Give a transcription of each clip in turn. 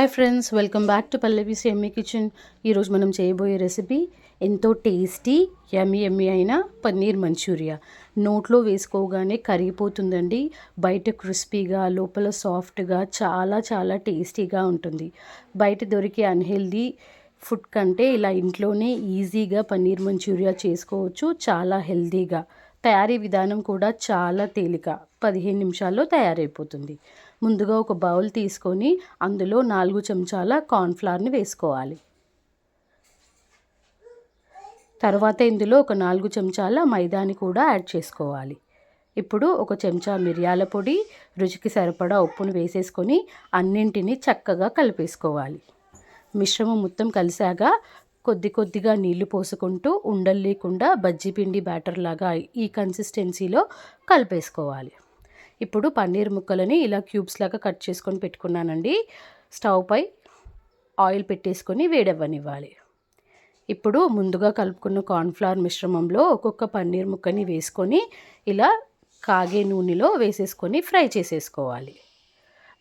Hi friends welcome back to Pallavi Emmy kitchen ఈరోజు మనం చేయబోయే రెసిపీ ఎంతో టేస్టీ ఎమ్మి ఎమ్మి అయిన పన్నీర్ మంచూరియా. నోట్లో వేసుకోగానే కరిగిపోతుందండి. బయట క్రిస్పీగా లోపల సాఫ్ట్గా చాలా చాలా టేస్టీగా ఉంటుంది. బయట దొరికే అన్హెల్దీ ఫుడ్ కంటే ఇలా ఇంట్లోనే ఈజీగా పన్నీర్ మంచూరియా చేసుకోవచ్చు. చాలా హెల్దీగా తయారీ విధానం కూడా చాలా తేలిక. పదిహేను నిమిషాల్లో తయారైపోతుంది. ముందుగా ఒక బౌల్ తీసుకొని అందులో నాలుగు చెంచాల కార్న్ఫ్లవర్ని వేసుకోవాలి. తర్వాత ఇందులో ఒక నాలుగు చెంచాల మైదాని కూడా యాడ్ చేసుకోవాలి. ఇప్పుడు ఒక చెంచా మిరియాల పొడి రుచికి సరిపడా ఉప్పును వేసేసుకొని అన్నింటినీ చక్కగా కలిపేసుకోవాలి. మిశ్రమం మొత్తం కలిసాక కొద్ది కొద్దిగా నీళ్ళు పోసుకుంటూ ఉండలు లేకుండా బజ్జీ పిండి బ్యాటర్ లాగా ఈ కన్సిస్టెన్సీలో కలిపేసుకోవాలి. ఇప్పుడు పన్నీర్ ముక్కలని ఇలా క్యూబ్స్ లాగా కట్ చేసుకొని పెట్టుకున్నానండి. స్టవ్ పై ఆయిల్ పెట్టేసుకొని వేడవ్వనివ్వాలి. ఇప్పుడు ముందుగా కలుపుకున్న కార్న్ఫ్లవర్ మిశ్రమంలో ఒక్కొక్క పన్నీర్ ముక్కని వేసుకొని ఇలా కాగే నూనెలో వేసేసుకొని ఫ్రై చేసేసుకోవాలి.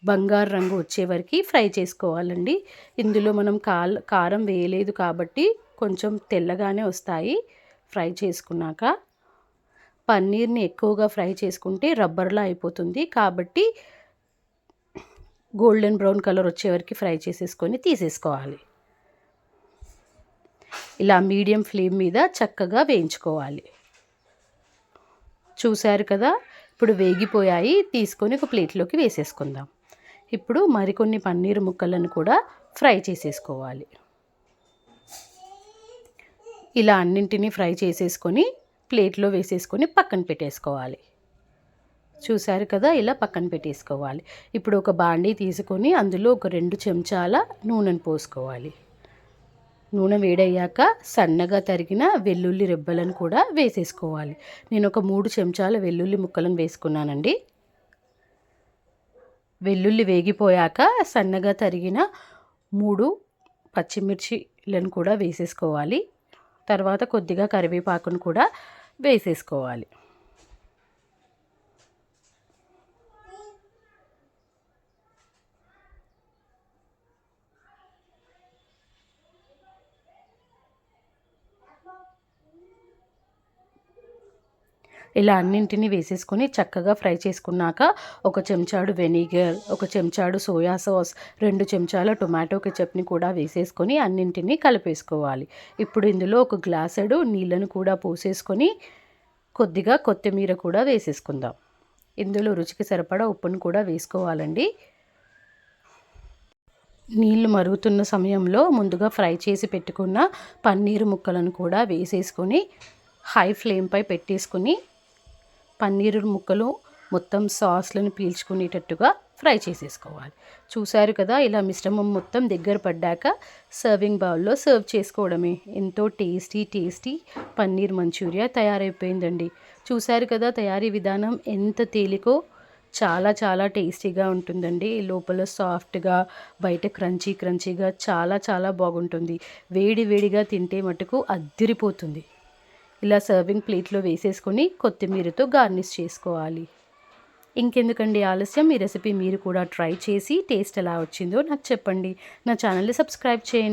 బంగారు రంగు వచ్చే వరకు ఫ్రై చేసుకోవాలండి. ఇందులో మనం కాల్ కారం వేయలేదు కాబట్టి కొంచెం తెల్లగానే వస్తాయి. ఫ్రై చేసుకున్నాక పన్నీర్ని ఎక్కువగా ఫ్రై చేసుకుంటే రబ్బర్లా అయిపోతుంది. కాబట్టి గోల్డెన్ బ్రౌన్ కలర్ వచ్చే వరకు ఫ్రై చేసేసుకొని తీసేసుకోవాలి. ఇలా మీడియం ఫ్లేమ్ మీద చక్కగా వేయించుకోవాలి. చూశారు కదా? ఇప్పుడు వేగిపోయాయి. తీసుకొని ఒక ప్లేట్లోకి వేసేసుకుందాం. ఇప్పుడు మరికొన్ని పన్నీర్ ముక్కలను కూడా ఫ్రై చేసేసుకోవాలి. ఇలా అన్నింటినీ ఫ్రై చేసేసుకొని ప్లేట్లో వేసేసుకొని పక్కన పెట్టేసుకోవాలి. చూశారు కదా ఇలా పక్కన పెట్టేసుకోవాలి. ఇప్పుడు ఒక బాండీ తీసుకొని అందులో ఒక రెండు చెంచాల నూనెను పోసుకోవాలి. నూనె వేడయ్యాక సన్నగా తరిగిన వెల్లుల్లి రెబ్బలను కూడా వేసేసుకోవాలి. నేను ఒక మూడు చెంచాల వెల్లుల్లి ముక్కలను వేసుకున్నానండి. వెల్లుల్లి వేగిపోయాక సన్నగా తరిగిన మూడు పచ్చిమిర్చిలను కూడా వేసేసుకోవాలి. తర్వాత కొద్దిగా కరివేపాకును కూడా వేసేసుకోవాలి. ఇలా అన్నింటినీ వేసేసుకొని చక్కగా ఫ్రై చేసుకున్నాక ఒక చెంచాడు వెనిగర్ ఒక చెంచాడు సోయా సాస్ రెండు చెంచాల టొమాటో కెచప్ని కూడా వేసేసుకొని అన్నింటినీ కలిపేసుకోవాలి. ఇప్పుడు ఇందులో ఒక గ్లాసెడు నీళ్ళను కూడా పోసేసుకొని కొద్దిగా కొత్తిమీర కూడా వేసేసుకుందాం. ఇందులో రుచికి సరిపడా ఉప్పును కూడా వేసుకోవాలండి. నీళ్ళు మరుగుతున్న సమయంలో ముందుగా ఫ్రై చేసి పెట్టుకున్న పన్నీరు ముక్కలను కూడా వేసేసుకొని హై ఫ్లేమ్పై పెట్టేసుకుని పన్నీరు ముక్కలు మొత్తం సాస్లను పీల్చుకునేటట్టుగా ఫ్రై చేసేసుకోవాలి. చూశారు కదా ఇలా మిశ్రమం మొత్తం దగ్గర పడ్డాక సర్వింగ్ బౌల్లో సర్వ్ చేసుకోవడమే. ఎంతో టేస్టీ టేస్టీ పన్నీర్ మంచూరియా తయారైపోయిందండి. చూశారు కదా తయారీ విధానం ఎంత తేలికో చాలా చాలా టేస్టీగా ఉంటుందండి. లోపల సాఫ్ట్గా బయట క్రంచీ క్రంచీగా చాలా చాలా బాగుంటుంది. వేడి వేడిగా తింటే మటుకు అద్దిరిపోతుంది. ఇలా సర్వింగ్ ప్లేట్లో వేసేసుకొని కొత్తిమీరతో గార్నిష్ చేసుకోవాలి. ఇంకెందుకండి ఆలస్యం? ఈ రెసిపీ మీరు కూడా ట్రై చేసి టేస్ట్ ఎలా వచ్చిందో నాకు చెప్పండి. నా ఛానల్ని సబ్స్క్రైబ్ చేయండి.